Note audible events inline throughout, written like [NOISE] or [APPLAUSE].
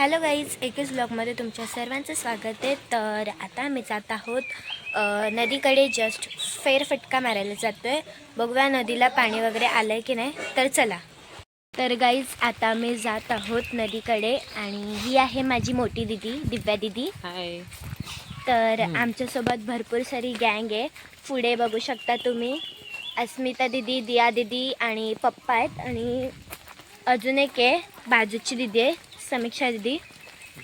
Hello guys एकच ब्लॉगमध्ये तुमच्या सर्वांचं स्वागत आहे. तर आता आम्ही जात आहोत नदीकडे जस्ट फेरफटका मारायला जातो आहे बघूया नदीला पाणी वगैरे आलं आहे की नाही. तर चला. तर गाईज आता मी जात आहोत नदीकडे आणि ही आहे माझी मोठी दिदी दिव्या दिदी. हाय तर आमच्यासोबत भरपूर सारी गँग आहे. पुढे बघू शकता तुम्ही. अस्मिता दिदी दिया दिदी आणि पप्पा आहेत आणि अजून एक आहे बाजूची दिदी आहे. समीक्षा दिदी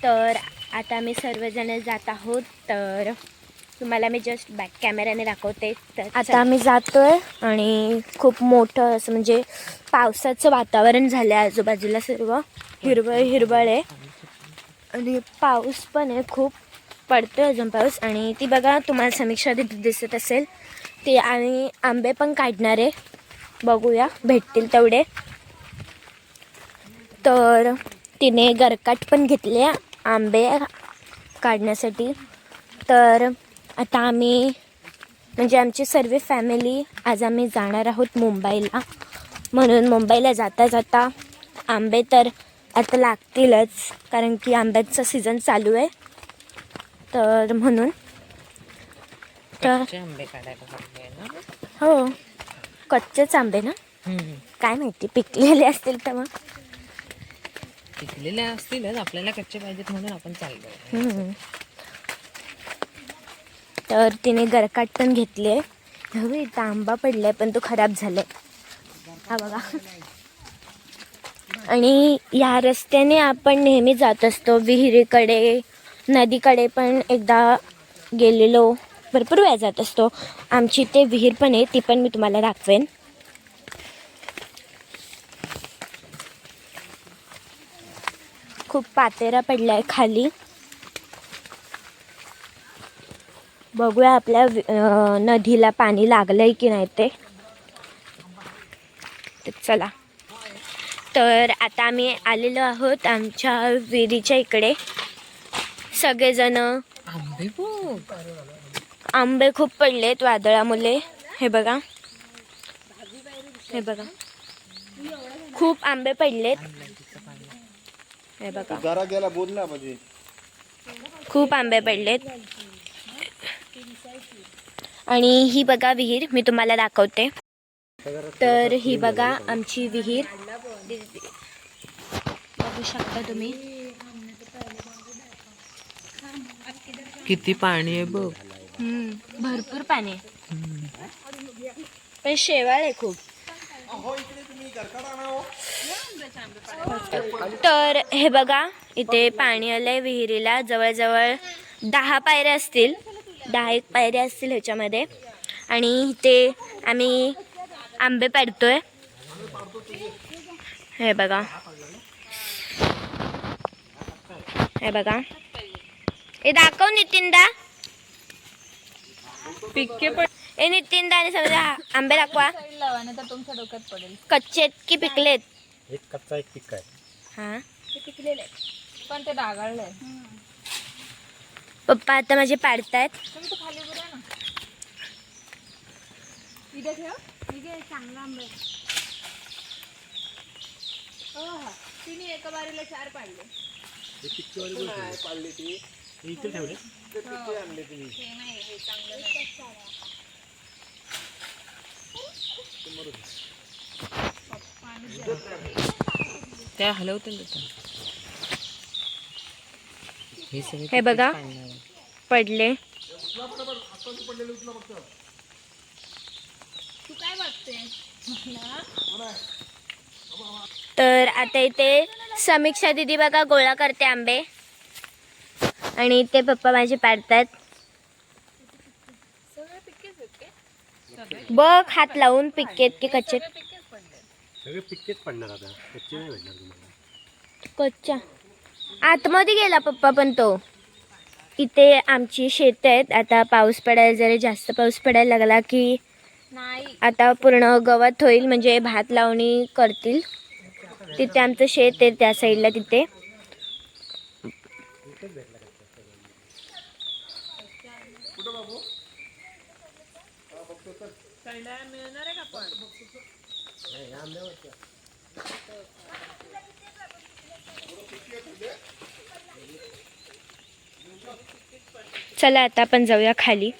तर आता आम्ही सर्वजण जात आहोत. तर तुम्हाला मी जस्ट बॅक कॅमेऱ्याने दाखवते. तर आता आम्ही जातोय आणि खूप मोठं असं म्हणजे पावसाचं वातावरण झालं आहे आजूबाजूला सर्व. हिरवळ हिरवळ आहे. आणि पाऊस पण आहे खूप पडतोय अजून पाऊस. आणि ती बघा तुम्हाला समीक्षा दिदी दिसत असेल. ती आणि आंबे पण काढणार आहे. बघूया भेटतील तेवढे. तर तिने गरकाट पण घेतले आंबे काढण्यासाठी. तर आता आम्ही म्हणजे आमची सर्व फॅमिली आज आम्ही जाणार आहोत मुंबईला. म्हणून मुंबईला जाता जाता आंबे तर आता लागतीलच कारण की आंब्याचा सीझन चालू आहे. तर म्हणून तर हो कच्चेच आंबे ना? काय माहिती पिकलेले असतील तर मग. पिकलेल्या असतीलच आपल्याला कच्चे पाहिजेत म्हणून आपण चाललो हम्म. तर तिने गरकाट पण घेतले हवे इथं आंबा पडलाय पण तो खराब झालाय. हा बघा. आणि या रस्त्याने आपण नेहमी जात असतो. विहिरीकडे नदीकडे पण एकदा गेलेलो. भरपूर वेळा जात असतो. आमची ते विहीर पण आहे ती पण मी तुम्हाला दाखवेन. खूप पातेरा पडलाय खाली. बघूया आपल्या नदीला पाणी लागलंय की नाही ते. चला. तर आता आम्ही आलेलो आहोत आमच्या विहिरीच्या इकडे. सगळेजण. आंबे खूप पडलेत वादळामुळे. हे बघा. हे बघा. खूप आंबे पडलेत. हे बघा. जरा गेला बोल ना म्हणजे. खूप आंबे पडलेत. आणि ही बघा विहीर मी तुम्हाला दाखवते. तर ही बघा आमची विहीर. बघू शकता तुम्ही. किती पाणी आहे बघ. हम्म, भरपूर पाणी आहे. पण शेवाळ आहे खूप. तर हे बघा इथे पाणी आलंय विहिरीला. जवळजवळ दहा पायऱ्या असतील. दहा एक पायऱ्या असतील ह्याच्यामध्ये. आणि इथे आम्ही आंबे पाडतोय. हे बघा. हे बघा. हे दाखव नितीनदा. पिके पण ए नितीनदा आणि समजा आंबे दाखवा. कच्चे आहेत की पिकलेत? एक कच्चा एक पिक आहे हा पण ते डागाळलंय पप्पा आता माझे पाडतायत. तुम्ही तो खाली उभं राहा ना. इथे ठेव. इथे चांगला आंबा आहे. हो हा. तिने एका बारीला चार पाडले. पाळली ती. इथे ठेवले? हे. नाही हे चांगलं नाही. त्या हलवतील देतात हे सगळे हे बघा. पडले. तर आता इथे समीक्षा दिदी बघा गोळा करते आंबे. आणि इथे पप्पा माझे के बघ हात लावून पिकेत की कच्चे सगळे पिक्केच पडणार आता. कच्चे नाही भेटणार तुम्हाला. कच्च्या आतमध्ये गेला पप्पा पण तो. इथे आमची शेत आहेत. आता पाऊस पडायला जरा जास्त पाऊस पडायला लागला की नाही. आता पूर्ण गवत होईल म्हणजे भात लावणी करतील. तिथे आमचं शेत आहे त्या साईडला तिथे. चला आता आपण जाऊया खाली.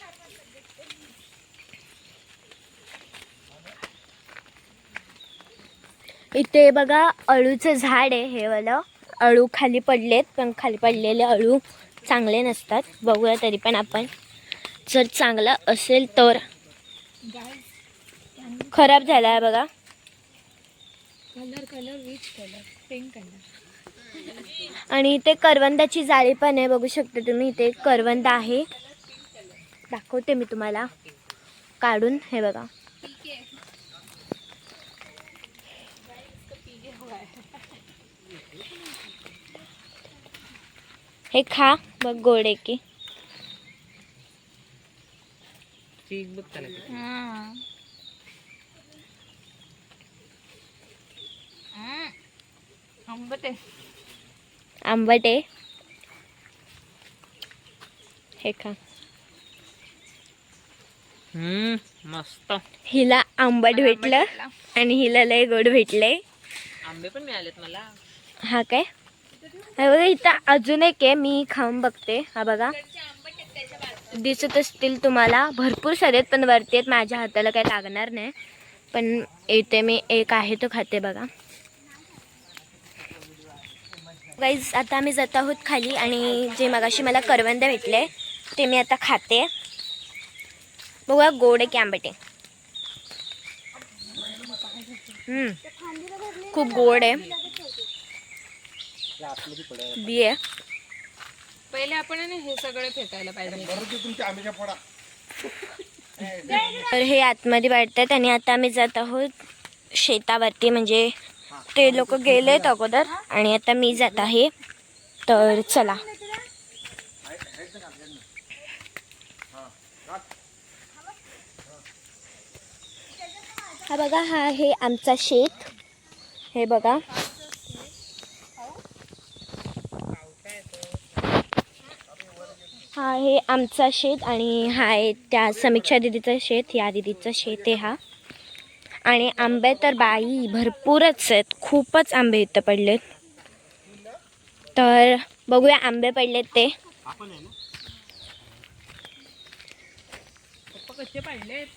इथे बघा अळूचं झाड आहे हे वालं. अळू खाली पडलेत पण खाली पडलेले अळू चांगले नसतात. बघूया तरी पण आपण. जर चांगला असेल तर. खराब झाला आहे बघा. Colour colour which colour pink colour आणि इथे करवंदाची जाळी पण आहे बघू शकता तुम्ही इथे एक करवंद आहे. दाखवते मी तुम्हाला काढून हे बघा. हे खा बघ गोड आहे की बघ त्याला किती. आंबट. आहे आंबट. आहे हे खा. मस्त. हिला आंबट भेटलं आणि हिला लय गोड भेटलंय आंबे पण मिळालेत मला. हा काय? हे बघा इथं अजून एक आहे मी खाऊन बघते. हा बघा. दिसत असतील तुम्हाला. भरपूर सारे आहेत पण वरती आहेत. माझ्या हाताला काही लागणार नाही. पण इथे मी एक आहे तो खाते बघा. गाईज आता आम्ही जात आहोत खाली आणि जे मगाशी मला करवंद भेटले ते मी आता खाते. बघा गोड आहे की आंबटे हम्म. खूप गोड आहे. बी आहे. पहिले आपण आहे ना हे सगळे फेकायला पाहिजे. तर हे आतमध्ये वाटतात आणि आता आम्ही जात आहोत शेतावरती म्हणजे ते लोक गेलेत अगोदर आणि आता मी जात आहे. तर चला. हा बघा हा आहे आमचा शेत. हे बघा. हा आहे आमचा शेत आणि हा आहे त्या समीक्षा दिदीचं शेत. या दिदीचं शेत आहे हा. आणि आंबे तर बाई भरपूरच आहेत. खूपच आंबे इथं पडलेत. तर बघूया आंबे पडलेत ते.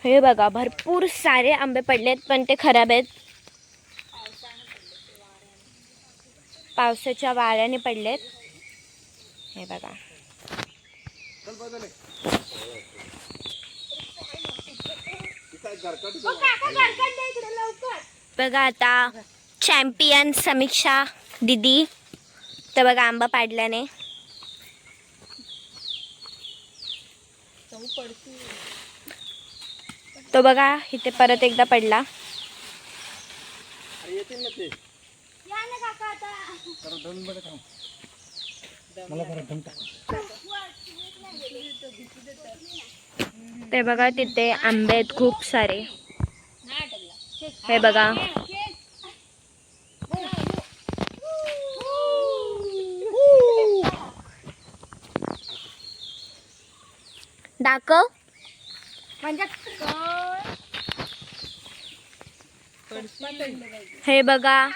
हे बघा भरपूर सारे आंबे पडलेत पण ते खराब आहेत. पावसाच्या वाऱ्याने पडलेत. हे बघा. बघा आता चॅम्पियन समीक्षा दिदी. तर बघा आंबा पाडल्याने. तो बघा इथे परत एकदा पडला. अरे येतील ना ते. जरा दोन मिनिटं थांब. मला. ते बघा तिथे आंबे आहेत खूप सारे. हे बघा. दाखव. हे बघा.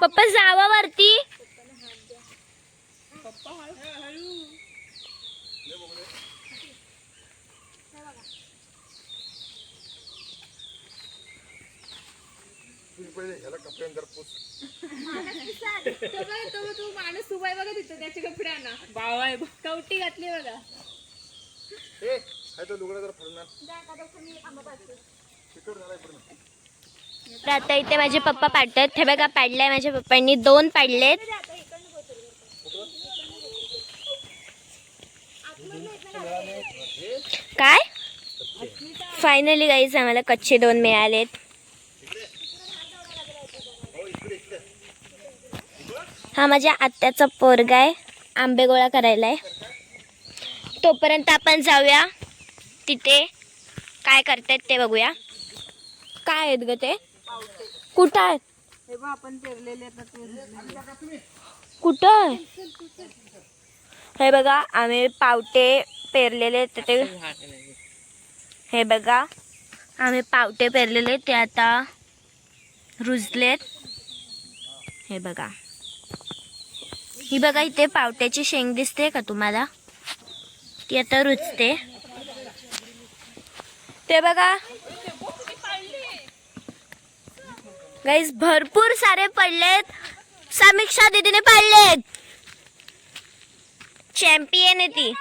पप्पा जावा वरती. तू माणूस उभाय बघा तिथं त्याच्या कपड्यांना. बावा कवटी घातली बघा. ए, तो लुगडा जरा फोडणार. तर आता इथे माझे पप्पा पाडतात हे बघा पाडलाय माझ्या पप्पांनी. दोन पाडलेत. काय? फायनली गाईज आम्हाला कच्चे दोन मिळालेत. हा माझ्या आत्याचा पोरगा आहे. आंबे गोळा करायला आहे तोपर्यंत आपण जाऊया. तिथे काय करतायत ते बघूया. काय आहेत ग ते? कुठं आहेत? हे बघ आपण पेरलेले कुठं आहे? हे बघा आम्ही पावटे पेरलेले आहेत ते. हे बघा आम्ही पावटे पेरलेले ते आता रुजलेत. हे बघा. ही बघा इथे पावट्याची शेंग दिसते का तुम्हाला? ती आता रुचते ते बघा. गाईज भरपूर सारे पडलेत. समीक्षा दीदीने पडलेत. चॅम्पियन आहे ती.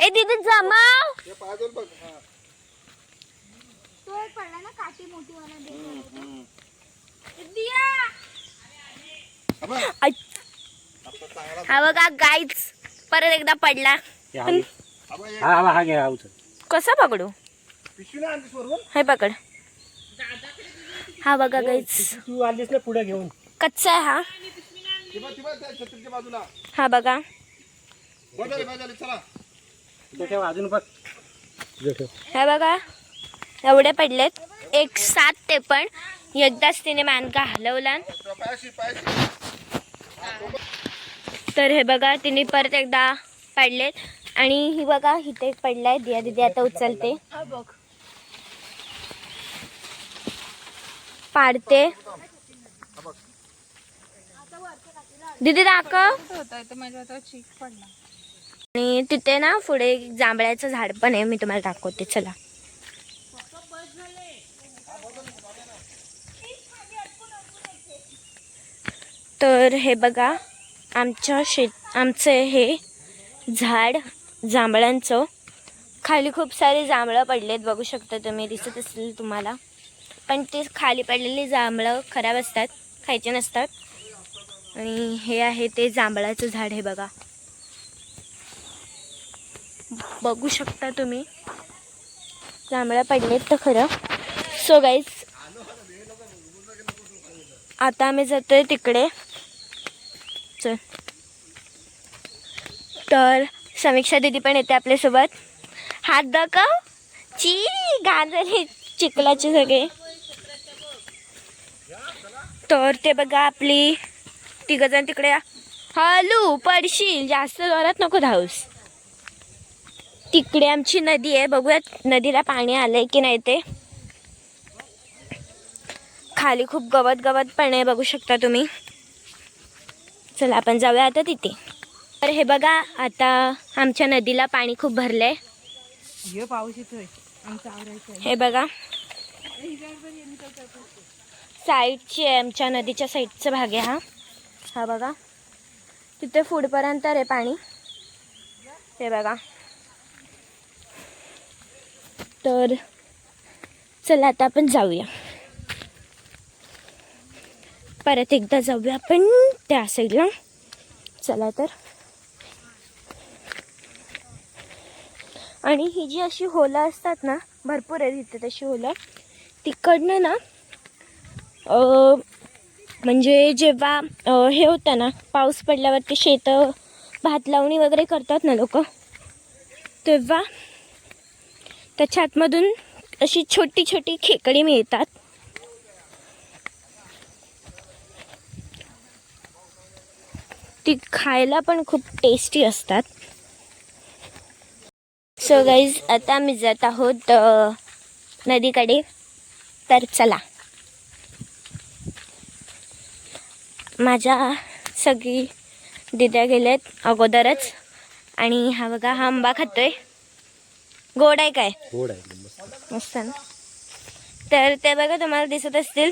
ए दीदी जमाव. तो एक पडला ना काठी मोठी वाला आई. हा बघा गाईच परत एकदा पडला. हे. हा. हा हा हा हा कसा पकडू? हे पकड. हा बघा गाईच तू आलीस ना पुढे घेऊन. कच्चा आहे हा. हा बघा. हे बघा. एवढे पडलेत. एक सात ते पण. एकदाच तिने मानका हलवला तर हे बघा तिने परत एकदा पाडलेत. आणि ही बघा इथे पडलाय. दिया दिदी आता उचलते. पाडते. दीदी दाखव. आणि तिथे ना पुढे जांभळ्याचं झाड पण आहे. मी तुम्हाला दाखवते. चला. तर हे बघा आमच्या शेत आमचं हे झाड जांभळांचं. खाली खूप सारे जांभळं पडलेत बघू शकता तुम्ही दिसत असतील तुम्हाला. पण ते खाली पडलेली जांभळं खराब असतात खायचे नसतात. आणि हे आहे ते जांभळाचं झाड हे बघा. बघू शकता तुम्ही. जांभळं पडलेत तर खरं. सो गाईज आता आम्ही जातोय तिकडे. चल तर समीक्षा दिदी पण येते आपल्यासोबत. हात दाखव. ची घाण चिखलाचे सगळे. तर ते बघा आपली तिघजण तिकडे. हलू पडशील. जास्त जोरात नको धावूस. तिकडे आमची नदी आहे. बघूयात नदीला पाणी आलंय की नाही ते. खाली खूप गवत गवत पण आहे. बघू शकता तुम्ही. चला आपण जाऊया आता तिथे. तर हे बघा आता आमच्या नदीला पाणी खूप भरलंय. हे पाऊस येतोय. आहे. हे बघा. साईडची आहे आमच्या नदीच्या साईडचा भाग आहे हा. हा बघा. तिथे पुढपर्यंत आहे पाणी. हे बघा. तर चला आता आपण जाऊया. परत एकदा जाऊया आपण त्या साईडला चला तर. आणि ही जी अशी होलं असतात ना भरपूर आहेत इथे तशी होलं तिकडनं ना म्हणजे जेव्हा हे होतं ना पाऊस पडल्यावरती शेतं भात लावणी वगैरे करतात ना लोक तेव्हा त्याच्या आतमधून अशी छोटी छोटी खेकडी मिळतात. ती खायला पण खूप टेस्टी असतात. सो गाईज आता आम्ही जात आहोत नदीकडे. तर चला. माझ्या सगळी दिद्या गेल्यात अगोदरच. आणि हा बघा हा आंबा खातोय. गोड आहे काय? गोड आहे मस्त. मस्त ना. तर ते बघा तुम्हाला दिसत असतील.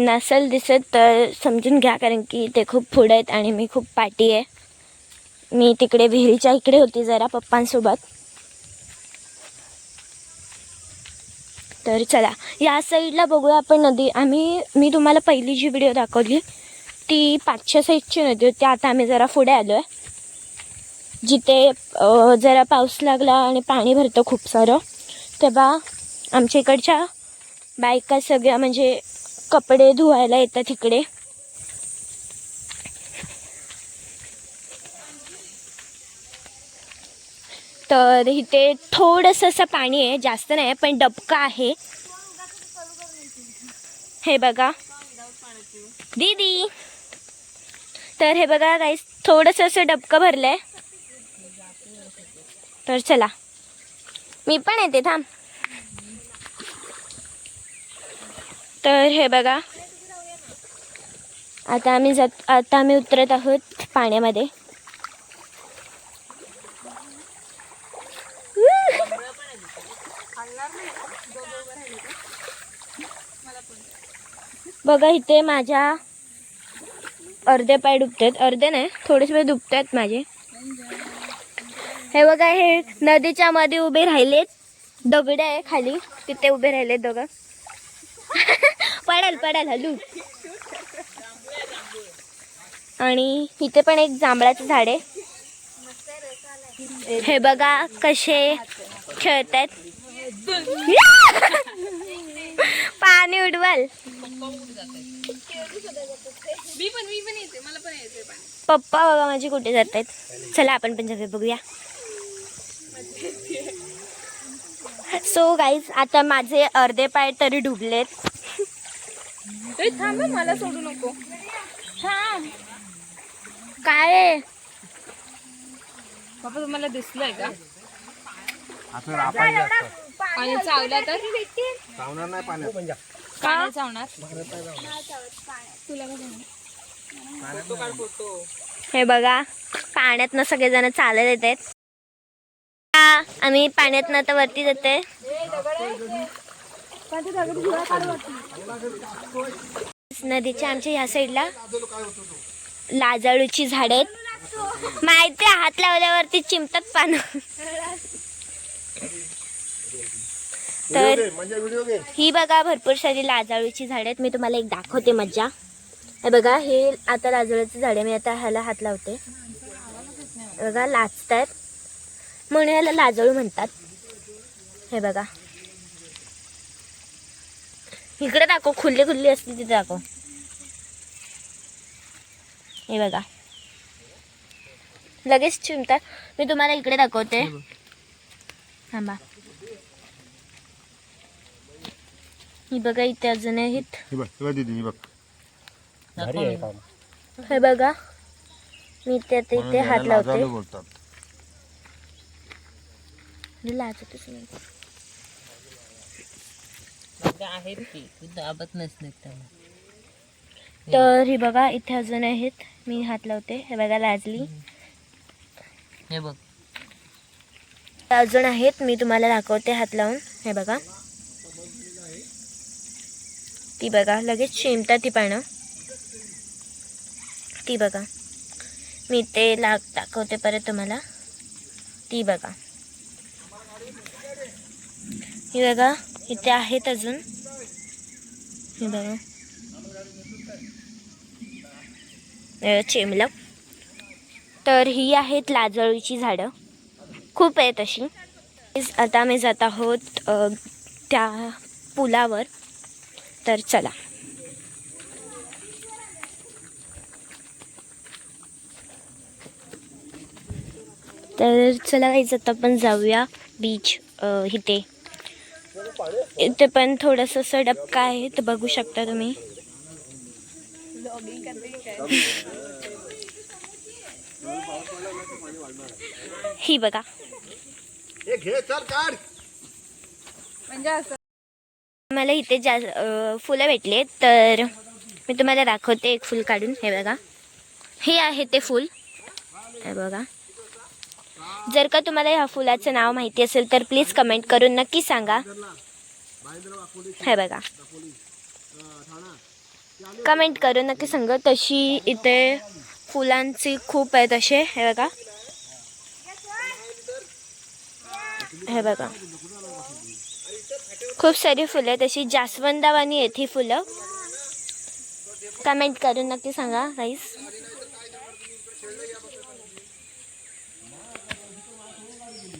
नसेल दिसत तर समजून घ्या कारण की ते खूप पुढे आहेत आणि मी खूप पाठी आहे. मी तिकडे विहिरीच्या इकडे होती जरा पप्पांसोबत. तर चला या साईडला बघूया आपण नदी. आम्ही मी तुम्हाला पहिली जी व्हिडिओ दाखवली ती पाचशे साईडची नदी होती. आता आम्ही जरा पुढे आलो आहे जिथे जरा पाऊस लागला आणि पाणी भरतं खूप सारं. तेव्हा आमच्या इकडच्या बायका सगळ्या म्हणजे कपडे धुवायला येतात इकडे. तर इथे थोडंसं असं पाणी आहे जास्त नाही पण डबका आहे. हे बघा. दीदी. तर हे बघा गाईस थोडंसं असं डबकं भरलंय. तर चला. मी पण येते थांब. तर हे बघा. आता आम्ही जात आता आम्ही उतरत आहोत पाण्यामध्ये. बघा इथे माझ्या अर्धे पाय डुबतात अर्धे नाही थोडेसे पाय दुबतात माझे. हे बघा हे नदीच्या मध्ये उभे राहिलेत. दगडे आहे खाली तिथे उभे राहिलेत दोघं. [LAUGHS] पडाल पडाल हलू आणि इथे पण एक जांभळाचं झाड आहे. हे बघा कसे खेळतात [LAUGHS] पाणी उडवाल. पप्पा बघा माझे कुठे जात आहेत चला आपण पण जाऊया बघूया. सो गाईज आता माझे अर्धे पाय तरी डुबलेत. ए, थांब हं, मला सोडू नको. थांब काय आहे? बाबा तुम्हाला दिसलंय का? असं रापायचं असतं पाणी चावलं तर? चावणार नाही पाण्यात. नाही चावणार? हे बघा पाण्यातनं सगळेजण चालत येत आहेत हा, आम्ही पाण्यातनं आता वरती जाते नदीच्या आमच्या ह्या साईडला लाजाळूची झाड आहेत. माहिती आहे, हात लावल्यावरती चिमतात पानं. तर ही बघा भरपूर सारी लाजाळूची झाड आहेत. मी तुम्हाला एक दाखवते मज्जा. हे बघा हे आता लाजाळूचं झाड आहे मी आता ह्याला हात लावते. बघा लाचतात म्हणून ह्याला लाजाळू म्हणतात. हे बघा. इकडे दाखव खुल्ली खुल्ली असते तिथे दाखव. हे बघा. लगेच चिमतात. मी तुम्हाला इकडे दाखवते. थांबा. ही बघा इथे अजून आहेत हे बघ मी आता इथे हात लावते. लाजतच नाही. आहेत की? दाबत तर ही बघा इथे अजून आहेत. मी हात लावते. हे बघा लाजली. हे बघ. अजून आहेत. मी तुम्हाला दाखवते हात लावून. हे बघा. ती बघा लगेच शिमतात ती पानं. ती बघा. मी ते लाग दाखवते परत तुम्हाला. ती बघा. ही बघा. इथे आहेत अजून. हे बघा. चिमलं. तर ही आहेत लाजळूची झाडं. खूप आहेत तशी आता आम्ही जात आहोत त्या पुलावर. तर चला. तर चला काहीच आता आपण जाऊया बीच इथे. इथे पण थोडंसं असं डबका आहे तर बघू शकता तुम्ही. ही बघा. हे घे चल काढ. म्हणजे असं मला इथे जा फुलं भेटले तर मी तुम्हाला दाखवते एक फुल काढून. हे बघा. हे आहे ते फुल. हे बघा. जर का तुम्हाला ह्या फुलाचं नाव माहिती असेल तर प्लीज कमेंट करून नक्की सांगा. हे बघा. कमेंट करू नक्की सांगा तशी इथे फुलांची खूप आहेत असे. हे बघा. हे बघा. खूप सारी फुलं आहेत अशी. जास्वंदावानी आहेत ही फुलं. कमेंट करून नक्की सांगा राईस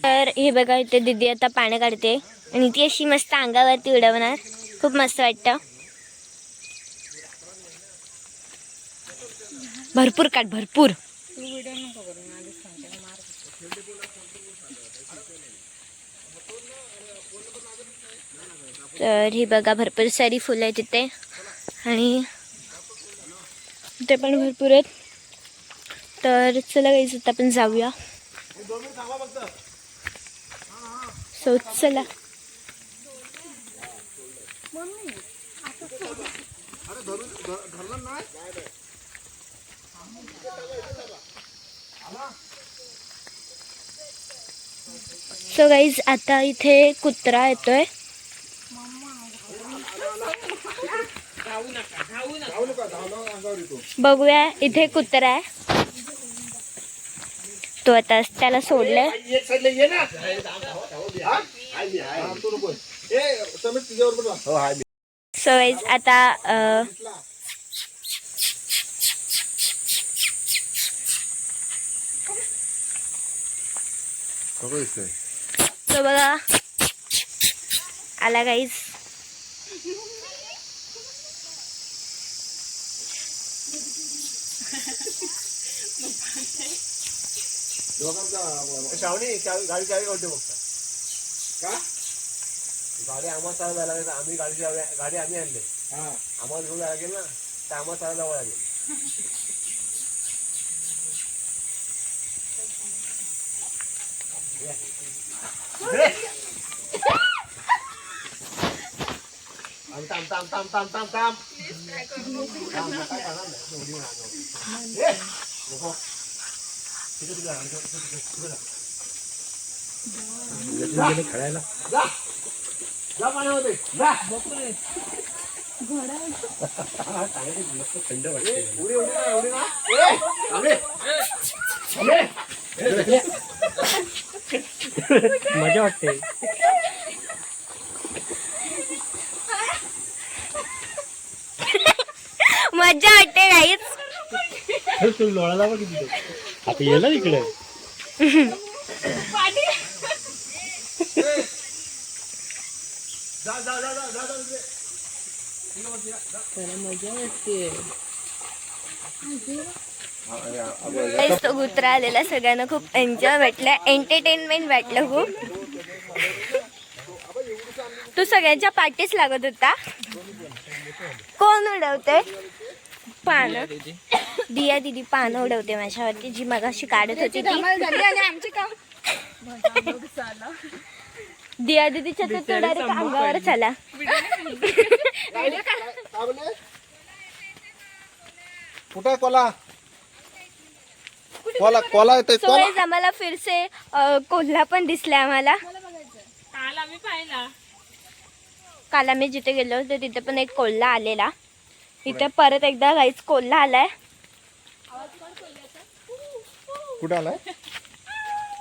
तर हे बघा इथे दीदी आता पाणी काढते. आणि ती अशी मस्त अंगावरती उडवणार. खूप मस्त वाटतं. भरपूर काढ भरपूर. तर ही बघा भरपूर सारी फुलं आहेत तिथे. आणि ते पण भरपूर आहेत. तर चला काही आता आपण जाऊया. सो चला. मम्मी अरे धरून धरलं नाही? सो गाइज़ आता इथे कुत्रा येतोय. बघूया इथे कुत्रा आहे. तो आता त्याला सोडलंय. सो इज आता सो बघा आला गाईज श्रावणी गाडी गाडी कोणते बघता? का? गाडी आम्हाला चालू जायला लागेल. आम्ही गाडी गाडी आम्ही आणली. आम्हाला घेऊन जायला लागेल ना तर आम्हाला चालू जावं लागेल. थांब थांब थांब थांब थांब थांब थांब. जा. जा. जा पाण्यामध्ये जा थंड वाटते उडी उडी ना उडी ना ए, थांबे. थांबे. मजा वाटते मजा वाटते गाईज तू लोळाला बघ किती आता ये ना इकडे [LAUGHS] जा जा जा जा जा जा जा. त्याला मजा वाटते तो कुत्रा आलेला सगळ्यांना खूप एन्जॉय वाटलं एंटरटेनमेंट वाटलं खूप. तो सगळ्यांच्या पाठीच लागत होता. कोण उडवते पानं. दिया दिदी पानं उडवते माझ्यावरती जी मगाशी काढत होती ती. काम दिया दिदीच्या तर तो डायरेक्ट अंगावर चला. कुठे कोला? कोला कोला येतोय सो कोला? आम्हाला फिरसे अ, कोल्हा पण दिसला आम्हाला. काल आम्ही पाहिला काल आम्ही जिथे गेलो होतो तिथे पण एक कोल्हा आलेला. इथे परत एकदा गाईच कोल्हा आलाय. कुठे आलाय?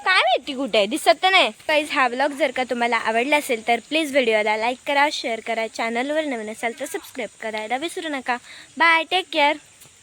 काय माहिती कुठे आहे? दिसत तर नाही. गाईज हा ब्लॉग जर का तुम्हाला आवडला असेल तर प्लीज व्हिडिओला लाईक करा शेअर करा चॅनलवर नवीन असाल तर सबस्क्राईब करायला विसरू नका. Bye take care